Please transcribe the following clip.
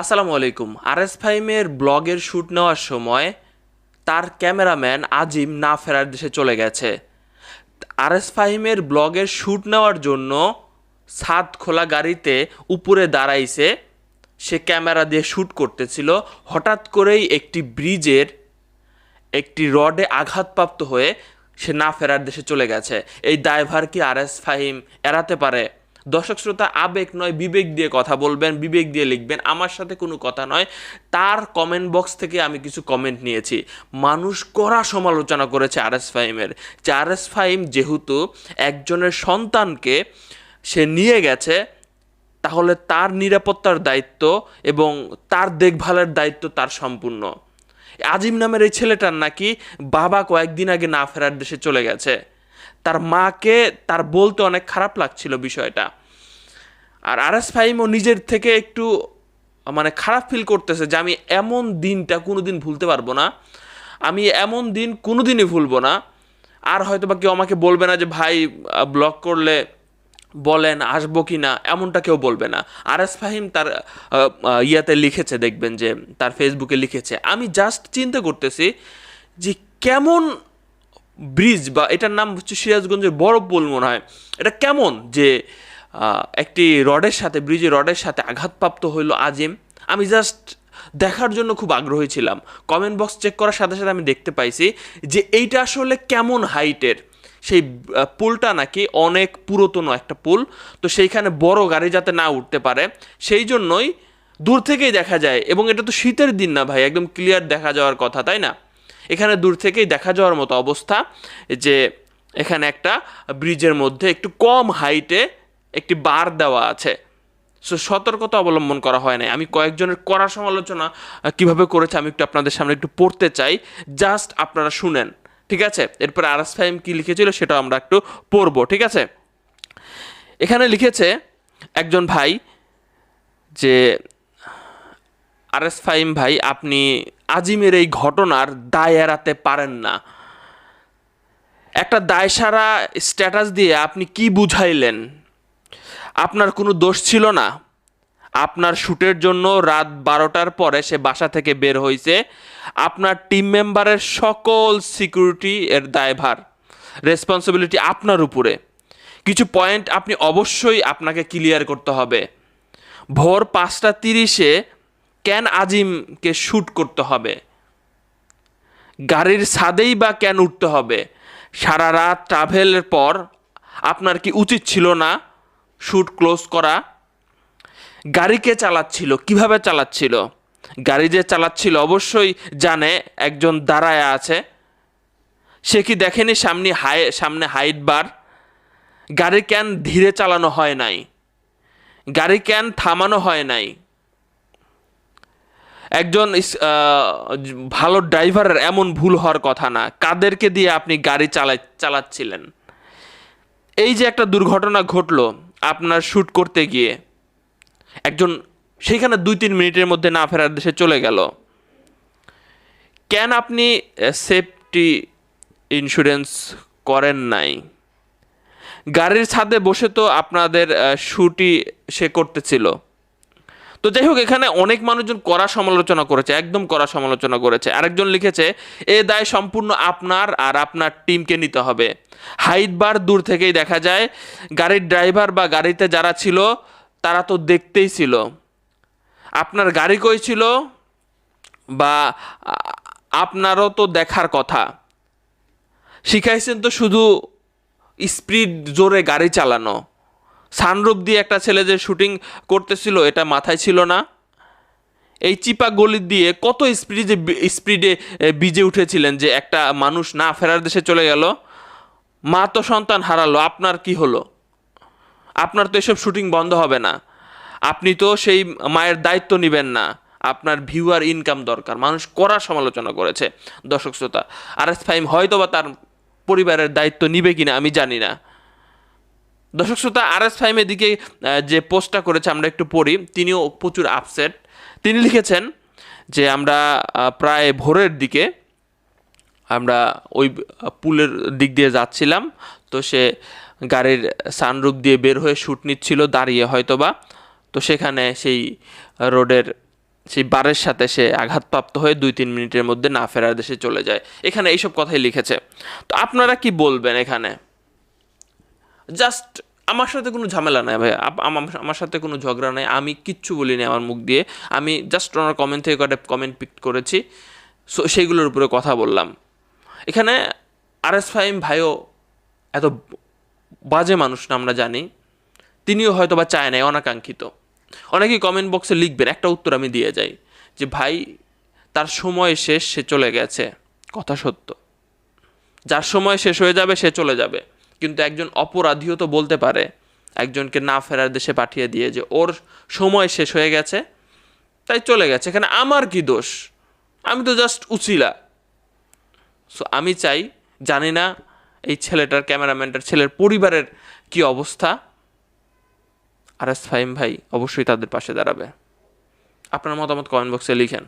আসসালামু আলাইকুম। আর এস ফাইমের ব্লগের শ্যুট নেওয়ার সময় তার ক্যামেরাম্যান আজিম না ফেরার দেশে চলে গেছে। আর এস ফাহিমের ব্লগের শ্যুট নেওয়ার জন্য ছাদ খোলা গাড়িতে উপরে দাঁড়াইছে। সে ক্যামেরা দিয়ে শ্যুট করতেছিল। হঠাৎ করেই একটি ব্রিজের একটি রডে আঘাতপ্রাপ্ত হয়ে সে না ফেরার দেশে চলে গেছে। এই ড্রাইভার কি আর এস ফাহিম এড়াতে পারে? দর্শক শ্রোতা, আবেগ নয়, বিবেক দিয়ে কথা বলবেন, বিবেক দিয়ে লিখবেন। আমার সাথে কোনো কথা নয়। তার কমেন্ট বক্স থেকে আমি কিছু কমেন্ট নিয়েছি। মানুষ কড়া সমালোচনা করেছে আর এস ফাহিমের। যে আর এস ফাহিম যেহেতু একজনের সন্তানকে সে নিয়ে গেছে, তাহলে তার নিরাপত্তার দায়িত্ব এবং তার দেখভালের দায়িত্ব তার সম্পূর্ণ। আজিম নামের এই ছেলেটার নাকি বাবা কয়েকদিন আগে না ফেরার দেশে চলে গেছে। তার মাকে, তার বলতে অনেক খারাপ লাগছিল বিষয়টা। আর আর এস ফাইমও নিজের থেকে একটু মানে খারাপ ফিল করতেছে যে আমি এমন দিনটা কোনো দিন ভুলতে পারব না। আমি এমন দিন কোনো দিনই ভুলবো না। আর হয়তো বা কেউ আমাকে বলবে না যে, ভাই ব্লগ করলে বলেন, আসব কি না? এমনটা কেউ বলবে না। আর এস ফাহিম তার ইয়াতে লিখেছে, দেখবেন যে, তার ফেসবুকে লিখেছে, আমি জাস্ট চিন্তা করতেছি যে কেমন ব্রিজ বা এটার নাম হচ্ছে সিরাজগঞ্জের বড় পুল মনে হয়। এটা কেমন যে একটি রডের সাথে, ব্রিজের রডের সাথে আঘাতপ্রাপ্ত হইল আজিম? আমি জাস্ট দেখার জন্য খুব আগ্রহী ছিলাম। কমেন্ট বক্স চেক করার সাথে সাথে আমি দেখতে পাইছি যে, এইটা আসলে কেমন হাইটের সেই পুলটা নাকি অনেক পুরাতন একটা পুল, তো সেইখানে বড় গাড়ি যাতে না উঠতে পারে, সেই জন্যই দূর থেকেই দেখা যায়। এবং এটা তো শীতের দিন না ভাই, একদম ক্লিয়ার দেখা যাওয়ার কথা, তাই না? এখানে দূর থেকেই দেখা যাওয়ার মতো অবস্থা যে এখানে একটা ব্রিজের মধ্যে একটু কম হাইটে একটি বার দেওয়া আছে। সো সতর্কতা অবলম্বন করা হয় নাই। আমি কয়েকজনের কড়া সমালোচনা কীভাবে করেছে আমি একটু আপনাদের সামনে একটু পড়তে চাই। জাস্ট আপনারা শুনেন, ঠিক আছে? এরপর এস ফাইম কী লিখেছিল সেটাও আমরা একটু পড়ব, ঠিক আছে? এখানে লিখেছে একজন ভাই যে আর এস ফাইম ভাই, আপনি আজিমের এই ঘটনার দায় এড়াতে পারেন না। একটা দায় সারা স্ট্যাটাস দিয়ে আপনি কি বুঝাইলেন? আপনার কোনো দোষ ছিল না? আপনার শ্যুটের জন্য রাত বারোটার পরে সে বাসা থেকে বের হয়েছে আপনার টিম মেম্বারের সকল সিকিউরিটি এর দায়ভার, রেসপন্সিবিলিটি আপনার উপরে। কিছু পয়েন্ট আপনি অবশ্যই আপনাকে ক্লিয়ার করতে হবে। ভোর পাঁচটা তিরিশে কেন আজিমকে শ্যুট করতে হবে? গাড়ির ছাদেই বা কেন উঠতে হবে? সারা রাত ট্রাভেলের পর আপনার কি উচিত ছিল না শ্যুট ক্লোজ করা? গাড়ি কে চালাচ্ছিল? কীভাবে চালাচ্ছিল? গাড়ি যে চালাচ্ছিল অবশ্যই জানে একজন দাঁড়ায় আছে। সে কি দেখেনি সামনে হাই, সামনে হাইট বার গাড়ি ক্যান ধীরে চালানো হয় নাই? গাড়ি ক্যান থামানো হয় নাই? একজন ভালো ড্রাইভারের এমন ভুল হওয়ার কথা না। কাদেরকে দিয়ে আপনি গাড়ি চালাই, চালাচ্ছিলেন? এই যে একটা দুর্ঘটনা ঘটলো আপনার শ্যুট করতে গিয়ে, একজন সেইখানে দুই তিন মিনিটের মধ্যে না ফেরার দেশে চলে গেল। কেন আপনি সেফটি ইন্স্যুরেন্স করেন নাই? গাড়ির ছাদে বসে তো আপনাদের শ্যুটই সে করতেছিল। তো যাই হোক, এখানে অনেক মানুষজন কড়া সমালোচনা করেছে, একদম কড়া সমালোচনা করেছে। আরেকজন লিখেছে, এ দায় সম্পূর্ণ আপনার আর আপনার টিমকে নিতে হবে। হাইটবার দূর থেকেই দেখা যায়, গাড়ির ড্রাইভার বা গাড়িতে যারা ছিল, তারা তো দেখতেই ছিল। আপনার গাড়ি কই ছিল? বা আপনারও তো দেখার কথা। শিখাইছেন তো শুধু স্পিড জোরে গাড়ি চালানো। সানরূপ দিয়ে একটা ছেলে যে শুটিং করতেছিল, এটা মাথায় ছিল না। এই চিপা গলি দিয়ে কত স্পিডে স্পিডে বিজে উঠেছিলেন যে একটা মানুষ না ফেরার দেশে চলে গেল। মা তো সন্তান হারালো, আপনার কি হলো? আপনার তো এসব শুটিং বন্ধ হবে না। আপনি তো সেই মায়ের দায়িত্ব নেবেন না। আপনার ভিউয়ার ইনকাম দরকার। মানুষ কড়া সমালোচনা করেছে, দর্শক শ্রোতা। আর এস ফাইম হয়তো বা তার পরিবারের দায়িত্ব নিবে কিনা আমি জানি না। দর্শক শ্রোতা আর এস ফাইমের দিকে যে পোস্টটা করেছে, আমরা একটু পড়ি। তিনিও প্রচুর আপসেট তিনি লিখেছেন যে, আমরা প্রায় ভোরের দিকে আমরা ওই পুলের দিক দিয়ে যাচ্ছিলাম। তো সে গাড়ির সানরূপ দিয়ে বের হয়ে শ্যুট নিচ্ছিল, দাঁড়িয়ে হয়তোবা। তো সেখানে সেই রোডের, সেই বারের সাথে সে আঘাতপ্রাপ্ত হয়ে দুই তিন মিনিটের মধ্যে না ফেরার দেশে চলে যায়। এখানে এইসব কথাই লিখেছে। তো আপনারা কি বলবেন এখানে? জাস্ট আমার সাথে কোনো ঝামেলা নাই ভাই আমার সাথে কোনো ঝগড়া নাই। আমি কিচ্ছু বলিনি আমার মুখ দিয়ে। আমি জাস্ট ওনার কমেন্ট থেকে কয়েকটা কমেন্ট পিক করেছি। সো সেইগুলোর উপরে কথা বললাম। এখানে আর এস ফাইম ভাইও এত বাজে মানুষ না আমরা জানি। তিনিও হয়তো বা চায় নাই, অনাকাঙ্ক্ষিত। অনেকেই কমেন্ট বক্সে লিখবেন, একটা উত্তর আমি দিয়ে যাই। যে, ভাই, তার সময় শেষ, সে চলে গেছে। কথা সত্য। যার সময় শেষ হয়ে যাবে, সে চলে যাবে। কিন্তু একজন অপরাধীও তো বলতে পারে। একজনকে না ফেরার দেশে পাঠিয়ে দিয়ে যে ওর সময় শেষ হয়ে গেছে, তাই চলে গেছে। এখানে আমার কি দোষ? আমি তো জাস্ট উচিলা সো আমি চাই, জানি না এই ছেলেটার ক্যামেরাম্যানটার ছেলের পরিবারের কি অবস্থা। আর এস ফাহিম ভাই অবশ্যই তাদের পাশে দাঁড়াবে। আপনার মতামত কমেন্ট বক্সে লিখেন।